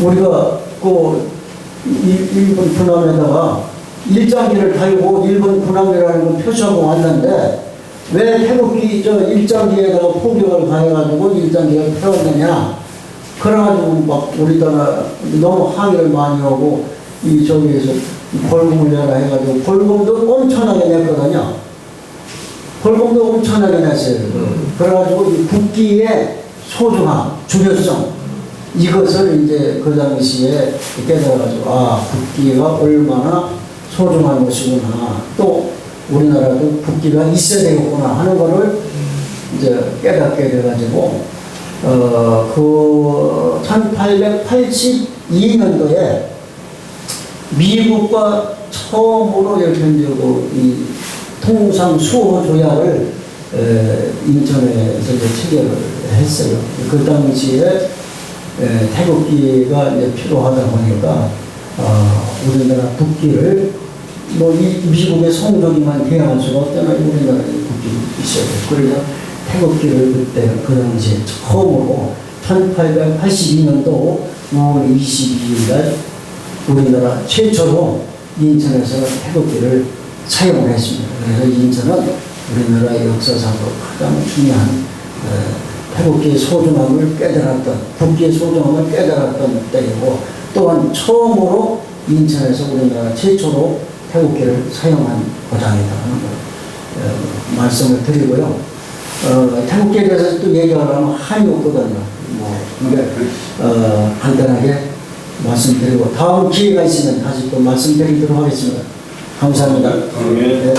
우리가 그 일- 일본 군함에다가 일장기를 달고 일본 군함이라는 걸 표시하고 왔는데 왜 태국이 저 일장기에다가 포격을 가해가지고 일장기를 태웠느냐 그래가지고 막 우리나라 너무 항의를 많이 하고 이 저기에서 벌금을 내라 해가지고 벌금도 엄청나게 냈거든요. 벌금도 엄청나게 냈어요. 그래가지고 이 국기의 소중함, 중요성 이것을 이제 그 당시에 깨달아가지고 아 국기가 얼마나 소중한 것이구나 또 우리나라도 국기가 있어야 되겠구나 하는 거를 이제 깨닫게 돼가지고 어그 1882년도에 미국과 처음으로 이제 그이 통상 수호 조약을 에, 인천에서 체결을 했어요. 그 당시에 에, 태극기가 필요하다 보니까 어, 우리나라 국기를 뭐이 미국의 성적이만 대항할 수가 없잖아요. 우리나라에 국기 있어야 돼. 그래서 태극기를 그때 그 당시에 처음으로 1882년도 5월 22일 날 우리나라 최초로 인천에서 태극기를 사용을 했습니다. 그래서 인천은 우리나라 역사상으로 가장 중요한 어, 태극기의 소중함을 깨달았던 국기의 소중함을 깨달았던 때이고 또한 처음으로 인천에서 우리나라 최초로 태극기를 사용한 걸 어, 말씀을 드리고요. 어, 태국계에 대해서 또 얘기하려면 한이 없거든요. 뭐, 그러니까, 어, 간단하게 말씀드리고, 다음 기회가 있으면 다시 또 말씀드리도록 하겠습니다. 감사합니다. 네. 네.